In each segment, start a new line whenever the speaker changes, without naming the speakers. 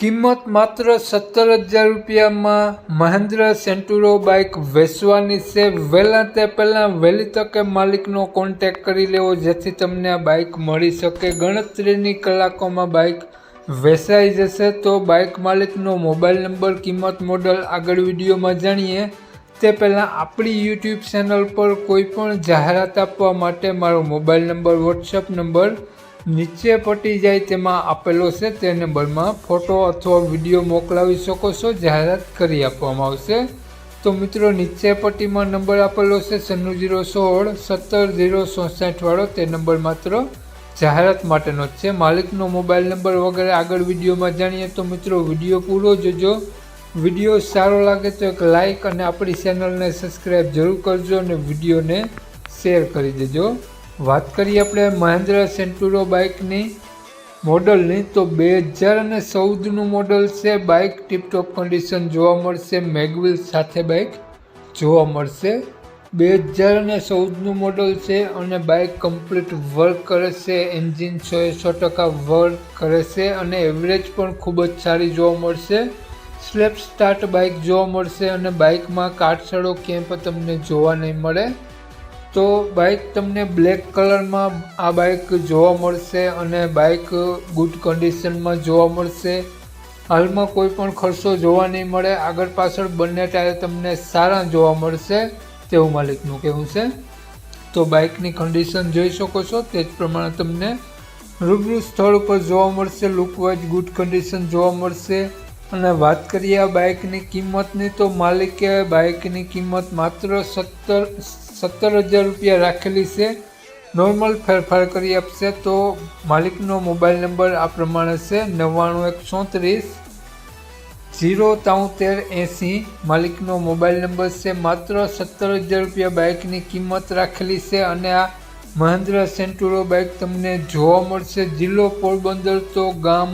કિંમત માત્ર સત્તર હજાર રૂપિયામાં મહેન્દ્ર સેન્ટુરો બાઇક વેચવાની છે. વહેલા તે પહેલાં વહેલી તકે માલિકનો કોન્ટેક કરી લેવો, જેથી તમને આ બાઇક મળી શકે. ગણતરીની કલાકોમાં બાઇક વેચાઈ જશે તો બાઇક માલિકનો મોબાઈલ નંબર, કિંમત મોડલ, આગળ વિડીયોમાં જાણીએ. તે પહેલાં આપણી યુટ્યુબ ચેનલ પર કોઈ પણ જાહેરાત આપવા માટે મારો મોબાઈલ નંબર વોટ્સઅપ નંબર નીચે પટી જાય તેમાં આપેલો છે તે નંબરમાં ફોટો અથવા વીડિયો મોકલાવી શકો છો, જાહેરાત કરી આપવામાં આવશે. તો મિત્રો, નીચે પટ્ટીમાં નંબર આપેલો છે સન્નું જીરો સોળ, સત્તર જીરો ચોસઠ તે નંબર માત્ર જાહેરાત માટેનો જ છે. માલિકનો મોબાઈલ નંબર વગેરે આગળ વિડીયોમાં જાણીએ તો મિત્રો, વીડિયો પૂરો જોજો. વીડિયો સારો લાગે તો એક લાઈક અને આપણી ચેનલને સબસ્ક્રાઈબ જરૂર કરજો અને વિડીયોને શેર કરી દેજો. વાત કરીએ આપણે મહેન્દ્ર સેન્ટુરો બાઇકની મોડલની, તો બે હજાર અને ચૌદનું મોડલ છે બાઇક ટીપટોપ કન્ડિશન જોવા મળશે મેગવિલ સાથે બાઇક જોવા મળશે. બે હજાર અને ચૌદનું મોડલ છે અને બાઇક કમ્પ્લીટ વર્ક કરે છે એન્જિન સો એ સો ટકા વર્ક કરે છે અને એવરેજ પણ ખૂબ જ સારી જોવા મળશે. સ્લેપ સ્ટાર્ટ બાઇક જોવા મળશે અને બાઇકમાં કાટસડો ક્યાંય પણ તમને જોવા નહીં મળે. તો બાઇક તમને બ્લેક કલરમાં આ બાઇક જોવા મળશે અને બાઇક ગુડ કન્ડિશનમાં જોવા મળશે. હાલમાં કોઈ પણ ખર્ચો જોવા નહીં મળે. આગળ પાછળ બંને ટાયર તમને સારા જોવા મળશે. તેવું માલિકનું કહેવું છે. તો બાઇકની કન્ડિશન જોઈ શકો છો. તે જ પ્રમાણે તમને રૂબરૂ સ્થળ ઉપર જોવા મળશે. લુકવાઇઝ ગુડ કન્ડિશન જોવા મળશે. અને વાત કરીએ આ બાઇકની કિંમતની, તો માલિકે બાઇકની કિંમત માત્ર સત્તર સત્તર હજાર રૂપિયા રાખેલી છે. નોર્મલ ફેરફાર કરી આપશે તો માલિકનો મોબાઈલ નંબર આ પ્રમાણે છે, નવ્વાણું એક ચોત્રીસ જીરો તોતેર એંસી. માલિકનો મોબાઈલ નંબર છે, માત્ર સત્તર હજાર રૂપિયા બાઇકની કિંમત રાખેલી છે. અને આ મહેન્દ્ર સેન્ટુરો બાઇક તમને જોવા મળશે. જિલ્લો પોરબંદર, તો ગામ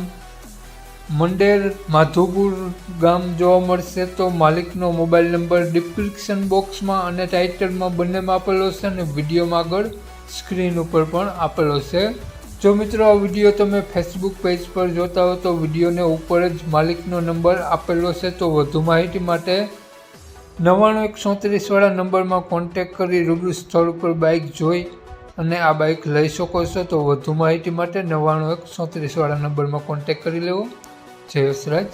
મંડેર માધુપુર ગામ જોવા મળશે તો માલિકનો મોબાઈલ નંબર ડિસ્ક્રિપ્શન બોક્સમાં અને ટાઇટલમાં બંનેમાં આપેલો છે અને વિડીયોમાં આગળ સ્ક્રીન ઉપર પણ આપેલો છે. જો મિત્રો આ વીડિયો તમે ફેસબુક પેજ પર જોતા હો તો વિડીયોને ઉપર જ માલિકનો નંબર આપેલો છે તો વધુ માહિતી માટે નવ્વાણું એક ત્રીસવાળા નંબરમાં કોન્ટેક કરી રૂબરૂ સ્થળ ઉપર બાઇક જોઈ અને આ બાઇક લઈ શકો છો તો વધુ માહિતી માટે નવ્વાણું એક ત્રીસવાળા નંબરમાં કોન્ટેક કરી લેવો. જય વસરાજ